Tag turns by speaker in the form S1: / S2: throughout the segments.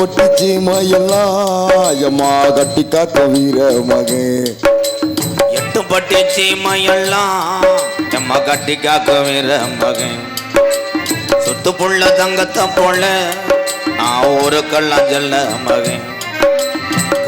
S1: பொட்டி சீமையெல்லாம் எம்மா கட்டி காக்க வீர மகே.
S2: எட்டு பட்டி சீமையெல்லாம் எம்மா கட்டி காக்க வீர மகன் சுத்து புள்ள தங்கத்தை போல நான் ஊருக்கெல்லாம் செல்ல மகன்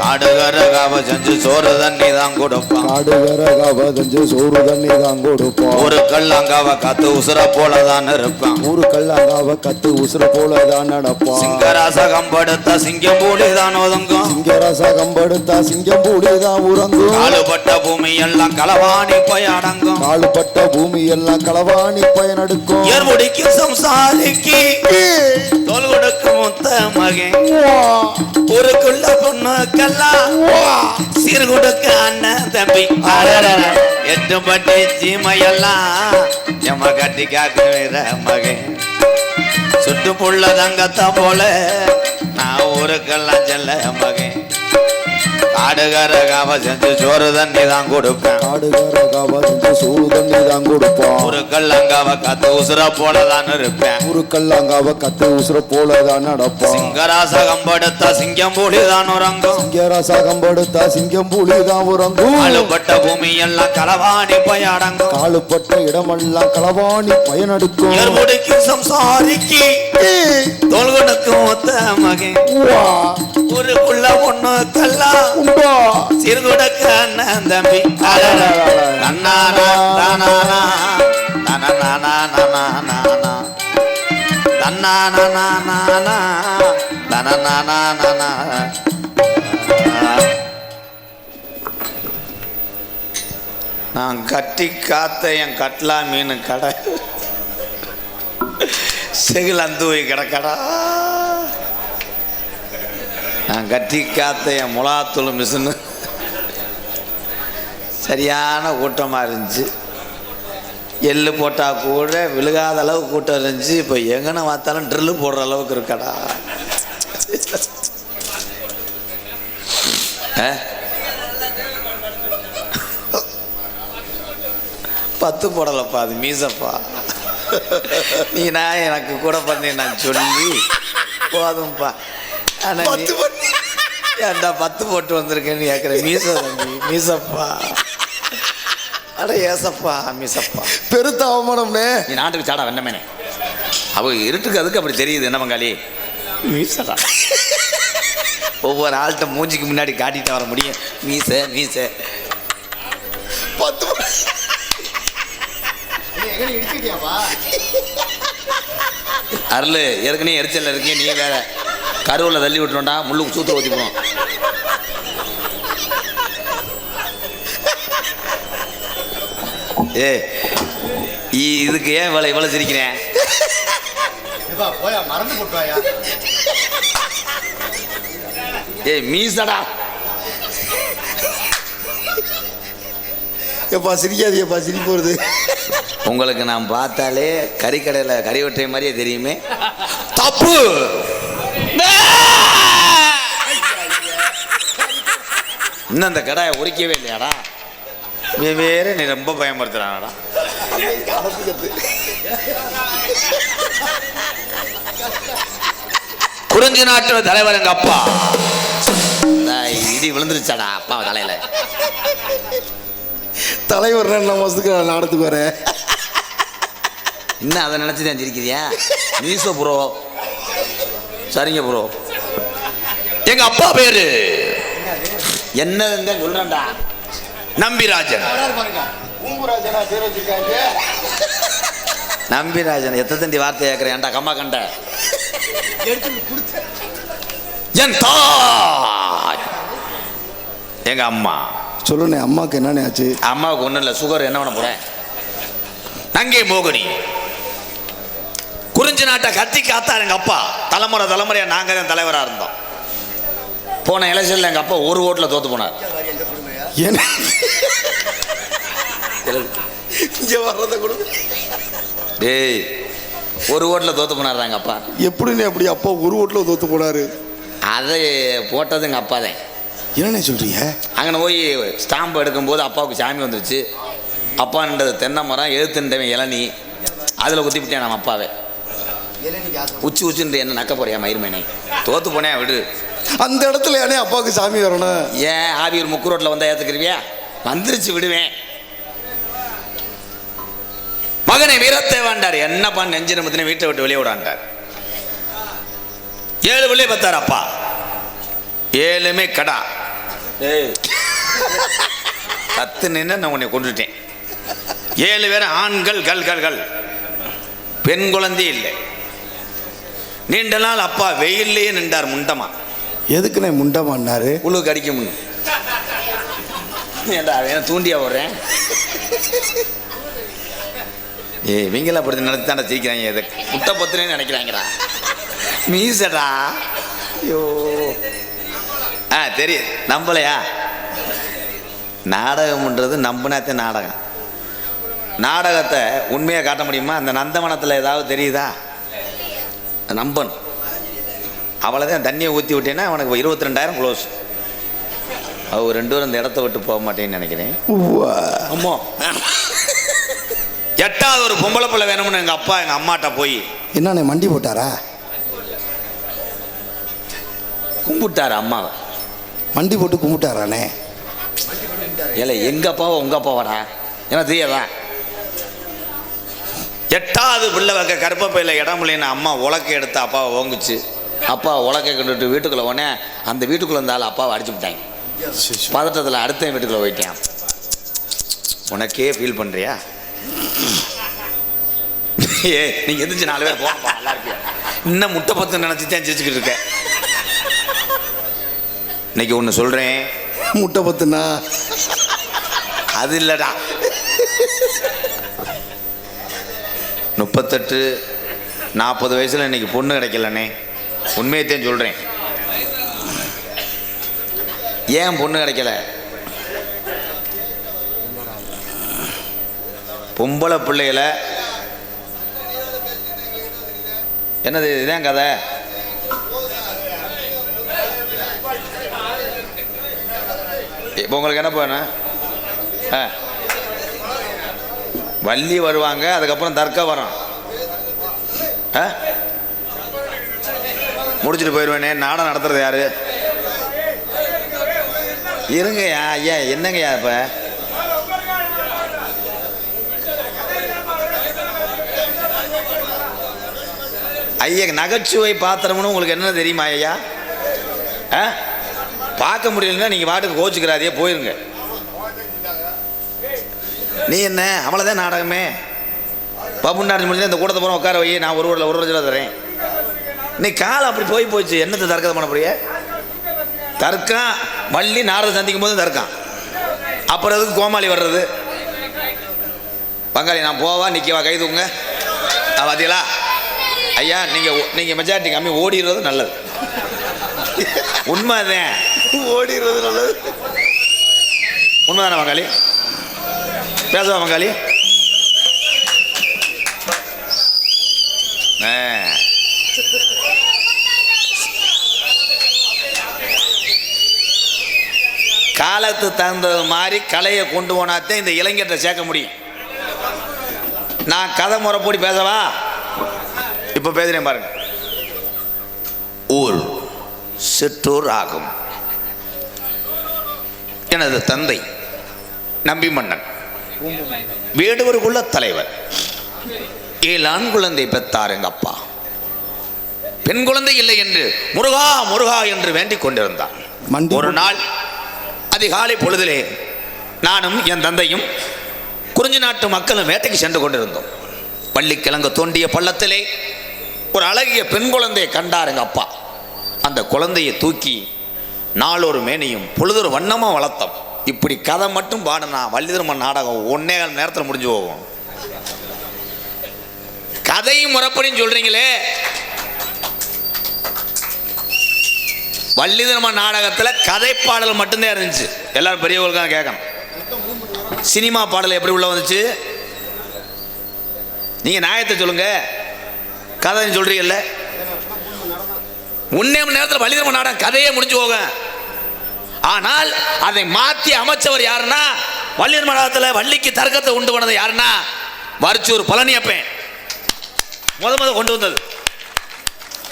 S2: காடுகர காவ செஞ்சு சோறு தண்ணி தான் கொடுப்பான்.
S1: காடுகர கவதஞ்சு சோறு தண்ணி தான் கொடுப்போம்
S2: ஊருக்கெல்லாம் காவ காத்து உசுர போல தான் இருப்பான்.
S1: ஊருக்கல்லாங்காவ கத்து உசுர போல தான் நடப்பான்.
S2: சிங்கராசகம் படுத்த சிங்கம் பூலி தான் ஒதுங்கும்.
S1: சிங்கரச கம்படுத்தா சிங்கம் பூடி தான் உறங்கும்.
S2: காலுபட்ட பூமி எல்லாம் களவாணி போய் அடங்கும்.
S1: காலுப்பட்ட பூமி எல்லாம் களவாணி பயனெடுக்கும்
S2: ஏர்முடிக்கு சம்சாரிக்கு தோல் கொடுக்கும் முத்த மகன். ஊருக்குள்ள சீர் கொடுக்க அண்ணன் தம்பி. எட்டு பட்டி சீமையெல்லாம் எம்ம கட்டி காக்குற மகன் சுட்டு புள்ள தங்கத்தை போல நான் ஊருக்கெல்லாம் செல்ல மகன் காடுகார காவ செஞ்சு சோறு தண்ணி தான் கொடுப்பேன்.
S1: காடுகர கவதஞ்சு சோறு தண்ணி தான் கொடுப்போம்
S2: ஊருக்கெல்லாம் காத்து உசுர போல தான் இருப்பேன்
S1: ஊருக்கல்லாங்காவ கத்து உசுர போல தான் நடப்பான்
S2: சிங்கராசகம் படுத்த சிங்கம் பூலி தான் உறங்கும்.
S1: சிங்கரச கம்படுத்தா சிங்கம் பூலி தான் உறங்கும்.
S2: அழுப்பட்ட பூமி எல்லாம் களவாணி போய் அடங்கும்.
S1: காலுப்பட்ட இடமெல்லாம் களவாணி பயனெடுக்கும்.
S2: ஏர்முடிக்கு சம்சாரிக்கு. தோல் கொடுக்கும் ஒத்த மகன்.
S1: உவா,
S2: ஊருக்குள்ள பொண்ணுக்கெல்லாம்
S1: உண்டா.
S2: சீர் கொடுக்க அண்ணன் தம்பி அடடட. தன்னானா, தானானா, தனனானா, நனானானா. நான் கட்டி காத்த என் கட்லா மீன் கடை செகிலந்தூவி கிடக்கடா நான் கட்டி காத்த என் முலாத்தூள் மிஷினு. சரியான கூட்டமாக இருந்துச்சு. எள்ளு போட்டால் கூட விழுகாத அளவு கூட்டம் இருந்துச்சு. இப்போ எங்கன்னு பார்த்தாலும் ட்ரில்லு போடுற அளவுக்கு இருக்கடா. பத்து போடலப்பா அது மீசப்பா. நீ நான் எனக்கு கூட பண்ணி நான் சொல்லி போதும்ப்பா ஆனால் ஏன்டா பத்து போட்டு வந்திருக்கேன்னு கேட்குற மீச தம்பி மீசப்பா. அட ஏசப்பா மீசப்பா.
S1: பெருத்த அவமானம்னே.
S2: நீ நாட்டுக்கு சாடா வெண்ணமேனே. அவ இருட்டுக்கு அதுக்கு அப்படி தெரியுது என்ன பங்காளி? மீசடா ஒவ்வொரு ஆள்கிட்ட மூஞ்சிக்கு முன்னாடி காட்டிட்டு வர முடியும். மீச மீச.
S1: பத்து
S2: அருள் ஏற்கனவே எரிச்சல்ல இருக்கே நீ வேற. கருவில் தள்ளி விட்டுருண்டா முள்ளுக்கு சூத்து ஊற்றி ஏ இதுக்கு ஏன் இவ்வளோ இவ்வளோ சிரிக்கிறேன்
S1: மறந்து போட்டுவாயா?
S2: ஏய் மீசடா.
S1: எப்பா சிரிக்காதீங்கப்பா சிரிப்பு வருது
S2: உங்களுக்கு நான் பார்த்தாலே கறிக்கடையில் கறி வெட்டுற மாதிரியே தெரியுமே. தப்பு! இன்னும் அந்த கடாயை உரிக்கவே இல்லையாடா? நீ வேற நீ ரொம்ப பயமுறுத்துறானடா. குறிஞ்சி நாட்டு தலைவர் எங்க அப்பா. இடி விழுந்துருச்சாடா அப்பா தலையில.
S1: தலைவர் ரெண்டு மாசத்துக்கு நாடத்துக்கு வரேன்.
S2: இன்னும் அதை நினைச்சு தான் சிரிக்கிறியா? மீசோ ப்ரோ சரிங்க ப்ரோ எங்க அப்பா பேரு? என்னதுங்க சொல்றேன்டா. நம்பிராஜன். நம்பிராஜன் எத்த தண்டி வார்த்தை கேட்கிறேன் ஏன்டா கம்மா கண்ட? என் தாய். எங்க அம்மா?
S1: சொல்லுண்ணே அம்மாக்கு என்னண்ணே ஆச்சு?
S2: அம்மாவுக்கு ஒன்றும் இல்லை சுகர் என்ன பண்ண போறேன்? நங்கை மோகினி. குறிஞ்சி நாட்டை கத்தி காத்தார் எங்க அப்பா. தலைமுறை தலைமுறையா நாங்க தான் தலைவராக இருந்தோம். போன எலெக்ஷன்ல எங்க அப்பா ஒரு ஓட்டுல தோத்து போனார்.
S1: என்ன? இங்க வர்றத கூட.
S2: டேய் ஒரு ஓட்டுல தோத்து போனார் எங்க அப்பா.
S1: எப்படிண்ணே அப்படி அப்பா ஒரு ஓட்டில் தோத்து போனாரு?
S2: அதை போட்டது எங்க அப்பா தான்.
S1: என்னண்ணே சொல்றீங்க?
S2: அங்கே போய் ஸ்டாம்பு எடுக்கும்போது அப்பாவுக்கு சாமி வந்துருச்சு. அப்பா நின்றது தென்னை மரம் எழுத்துன்றவன் இளநி. அதில் குத்தி விட்டேன் நம்ம அப்பாவே. உச்சி உச்சின்ற என்ன நக்க போறியா மயிர்மேனே? தோத்து போனே விடு.
S1: அந்த இடத்துல ஏனே அப்பாவுக்கு சாமி வரணும்?
S2: ஏன் ஆவியூர் முக்கு ரோட்ல வந்தா ஏத்துக்கிறியா வந்துருச்சு விடுவேன். மகனை வீரத்தை வேண்டார். என்னப்பா நெஞ்சு நிமித்தின வீட்டை விட்டு வெளியே விடாண்டார். ஏழு பிள்ளை பார்த்தார் அப்பா. ஏழுமே கடா. கத்து நின்று நான் உன்னை கொண்டுட்டேன் ஏழு பேர் ஆண்கள் கல் கல் கல். பெண் குழந்தை இல்லை. நீண்ட நாள் அப்பா வெயில்லையே நின்றார் முண்டமா
S1: எதுக்குண்ணே முண்டமான்னாரு
S2: உழுக்கு அடிக்க முடியும் ஏண்டா அவன் தூண்டியா போடுறேன் ஏ இவங்கள அப்படி நடத்தி தாண்டா சிரிக்கிறாங்க. இதை முட்டை பொத்துனேன்னு நினைக்கிறாங்கடா. மீசடா. ஐயோ. ஆ தெரியும் நம்பலையா? நாடகம்ன்றது நம்பினாத்தே நாடகம். நாடகத்தை உண்மையாக காட்ட முடியுமா? அந்த நந்தவனத்தில் ஏதாவது தெரியுதா? நம்பணும் அவளை தான் தண்ணியை ஊற்றி விட்டேன்னா அவனுக்கு இருபத்தி ரெண்டாயிரம் க்ளோஸ் அவ ரெண்டு பேரும் இந்த இடத்த விட்டு போக மாட்டேன்னு நினைக்கிறேன். அம்மா. எட்டாவது ஒரு பொம்பளை பிள்ளை வேணும்னு எங்கள் அப்பா எங்கள் அம்மாட்ட போய்.
S1: என்னண்ணே மண்டி போட்டாரா?
S2: கும்பிட்டாரு அம்மாவை
S1: மண்டி போட்டு கும்பிட்டாரானே?
S2: ஏல எங்க அப்பாவோ உங்க அப்பாவாடா? என்ன தெரியாதா? எட்டாவது பிள்ளை வைக்க கருப்பப்பையில் இடம் இல்லைன்னு அம்மா உலக்க எடுத்து அப்பாவை ஓங்குச்சு. அப்பா உலக்க கொண்டுட்டு வீட்டுக்குள்ள உடனே அந்த வீட்டுக்குள்ள இருந்தாலும் அப்பாவை அடிச்சு விட்டாங்க. பதட்டத்தில் அடுத்த வீட்டுக்குள்ள போயிட்டேன். உனக்கே ஃபீல் பண்றியா? ஏ நீங்க எந்திரிச்சு நாலு பேர் போப்பா நல்லா இருப்பியா? இன்னும் முட்டை பத்து நினைச்சு தான் சிரிச்சுக்கிட்டு இருக்க. இன்னைக்கு ஒன்று சொல்றேன்.
S1: முட்டை பத்துனா?
S2: அது இல்லடா. முப்பத்தெட்டு நாற்பது வயசில் இன்னைக்கு பொண்ணு கிடைக்கலண்ணே. உண்மையத்தையும் சொல்கிறேன் ஏன் பொண்ணு கிடைக்கல? பொம்பளை பிள்ளைகளை என்னது இதுதான் கதை? இப்போ உங்களுக்கு என்ன வேணும் ஆ. வள்ளி வருவாங்க அதுக்கப்புறம் தர்கா வரும். ஆ? முடிச்சுட்டு போயிடுவேனே நாடகம் நடத்துறது யாரு? இருங்கய்யா ஐயா என்னங்கய்யா இப்போ? ஐயா நகைச்சுவை பாத்திரம்னு உங்களுக்கு என்ன தெரியுமா ஐயா? ஆ? பார்க்க முடியலன்னா நீங்கள் பாட்டுக்கு கோச்சுக்கிறாதே போயிருங்க. நீ என்ன? அவ்வளோதான் நாடகமே. பாபு நாடு முடிஞ்சு இந்த கூட்டத்தை போகிற உட்கார வை. நான் ஒரு ஒரு ஒரு லட்சம் தரேன். நீ காலம் அப்படி போய் போச்சு. என்னத்தை தர்க்கத்தை பண்ண போறிய? தர்க்கம். வள்ளி நாரதை சந்திக்கும் போது தர்க்கம். அப்புறம் எதுக்கு கோமாளி வர்றது? பங்காளி நான் போவா நிற்கவா கை தூங்க ஆ, பாத்தீங்களா? ஐயா நீங்கள் நீங்கள் மெஜாரிட்டி கம்மி. ஓடிடுறது நல்லது. உண்மைதான்.
S1: ஓடிடுறது நல்லது.
S2: உண்மைதானே பங்காளி? பேசுவா பங்காளி ஆ. காலத்து தகுந்தது மாதிரி கலையை கொண்டு போனாத்தான் இந்த இளைஞர்கிட்ட சேர்க்க முடியும். நான் கதை முறைப்படி பேசவா? இப்போ பேசுகிறேன் பாருங்க. ஊர் சிற்றூர் ஆகும். எனது தந்தை நம்பி மன்னன் வேடுவருக்குள்ள தலைவர். ஏழு ஆண் குழந்தை பெற்றார் எங்க அப்பா. பெண் குழந்தை இல்லை என்று முருகா முருகா என்று வேண்டிக் கொண்டிருந்தார்
S1: மண்டி
S2: ஒரு நாள் அதிகாலை பொழுதிலே நானும் என் தந்தையும் குறிஞ்சி நாட்டு மக்களும் வேட்டைக்கு சென்று கொண்டிருந்தோம். பள்ளிக்கிழங்கு தோண்டிய பள்ளத்திலே ஒரு அழகிய பெண் குழந்தையை கண்டார் எங்க அப்பா. அந்த குழந்தையை தூக்கி நாளொரு மேனியும் பொழுதொரு வண்ணமாக வளர்த்தோம். இப்படி கதை மட்டும் பாடினா வள்ளிதர்மன் நாடகம் ஒன்னே கால் நேரத்தில் முடிஞ்சு போகும். கதையும் முறைப்படின்னு சொல்றீங்களே? வள்ளிதர்மன் நாடகத்தில் கதை பாடல் மட்டும்தான் இருந்துச்சு. எல்லாரும் பெரியவர்களுக்காக கேட்கணும். சினிமா பாடல் எப்படி உள்ள வந்துச்சு? நீங்க நியாயத்தை சொல்லுங்க. கதை சொல்றீங்கல்ல. ஒன்னே மணி நேரத்தில் வள்ளிதர்மன் நாடகம் கதையே முடிஞ்சு போகும். ஆனால் அதை மாற்றி அமைச்சவர் யாருன்னா வள்ளியர் மண்டலத்தில் வள்ளிக்கு தர்க்கத்தை உண்டு பண்ணது யாருன்னா வரிச்சூர் பழனியப்பன். முத முத கொண்டு வந்தது.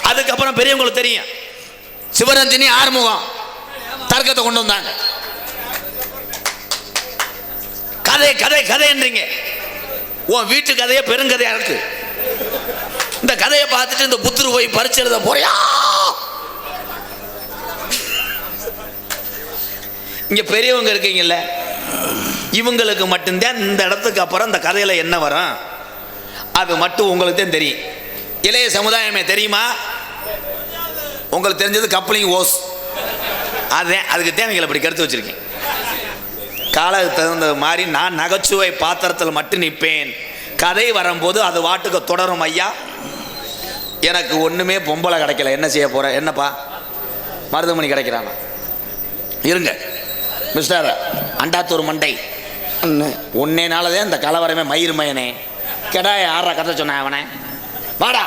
S2: அதுக்கப்புறம் பெரியவங்களுக்கு தெரியும். சிவரஞ்சனி ஆறுமுகம் தர்க்கத்தை கொண்டு வந்தாங்க. கதை கதை கதைன்றீங்க. உன் வீட்டு கதையே பெருங்கதையா இருக்கு. இந்த கதையை பார்த்துட்டு இந்த புத்துரு போய் பறிச்சு எழுத போறியா? இங்கே பெரியவங்க இருக்கீங்கல்ல இவங்களுக்கு மட்டும்தான் இந்த இடத்துக்கு அப்புறம் இந்த கதையில் என்ன வரும்? அது மட்டும் உங்களுக்கு தான் தெரியும். இளைய சமுதாயமே தெரியுமா? உங்களுக்கு தெரிஞ்சது கப்ளிங் ஓஸ். அதுதான் அதுக்கு தான் எங்களை இப்படி கருத்து வச்சுருக்கேன் காலத்துக்கு தகுந்த மாதிரி நான் நகைச்சுவை பாத்திரத்தில் மட்டும் நிற்பேன். கதை வரும்போது அது வாட்டுக்கு தொடரும் ஐயா. எனக்கு ஒன்றுமே பொம்பளை கிடைக்கல. என்ன செய்ய போகிறேன் என்னப்பா? மருதமணி கிடைக்கிறானா? இருங்க. மிஸ்டர் அண்டாத்தூர் மண்டை.
S1: அண்ணே.
S2: உன்னேனாலதே இந்த கலவரமே மயிர் மயனே. கெடாய ஆறா கத்த சொன்னேன் அவனே. வாடா.